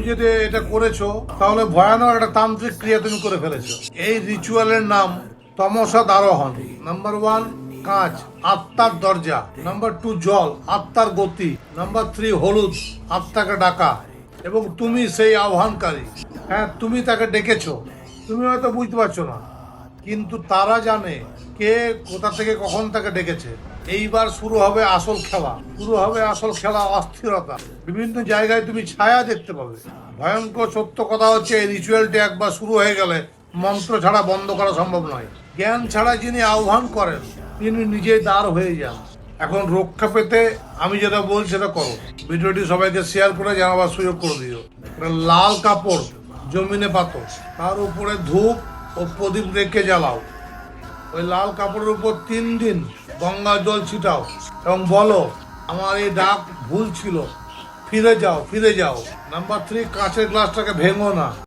তুমি যদি এটা করেছ, তাহলে ভয়ানক একটা তান্ত্রিক ক্রিয়া তুমি করে ফেলেছো। এই রিচুয়ালের নাম তমসা দারোহণ। নাম্বার ওয়ান কাঁচ, আত্মার দরজা। নাম্বার টু জল, আত্মার গতি। নাম্বার থ্রি হলুদ, আত্মাকে ডাকা। এবং তুমি সেই আহ্বানকারী। হ্যাঁ তুমি তাকে ডেকেছো। তুমি হয়তো বুঝতে পারছ না। কিন্তু তারা জানে কে কোথা থেকে কখন তাকে ডেকেছে। এইবার শুরু হবে আসল খেলা। শুরু হবে আসল খেলা, অস্থিরতা। বিভিন্ন জায়গায় তুমি ছায়া দেখতে পাবে। ভয়ঙ্কর সত্য কথা হচ্ছে, এই রিচুয়ালটি একবার শুরু হয়ে গেলে মন্ত্র ছাড়া বন্ধ করা সম্ভব নয়। জ্ঞান ছাড়া যিনি আহ্বান করেন, তিনি নিজেই দাঁড় হয়ে যান। এখন রক্ষা পেতে আমি যেটা বলছি সেটা করো। ভিডিওটি সবাইকে শেয়ার করে জানাবার সুযোগ করে দিও। লাল কাপড়, জমিনে পাতো তার উপরে ধূপ ও প্রদীপ রেখে জ্বালাও। ওই লাল কাপড়ের উপর তিন দিন গঙ্গা জল ছিটাও এবং বলো, আমার এই ডাক ভুল ছিল। ফিরে যাও ফিরে যাও। নাম্বার থ্রি কাঁচের গ্লাসটাকে ভেঙো না।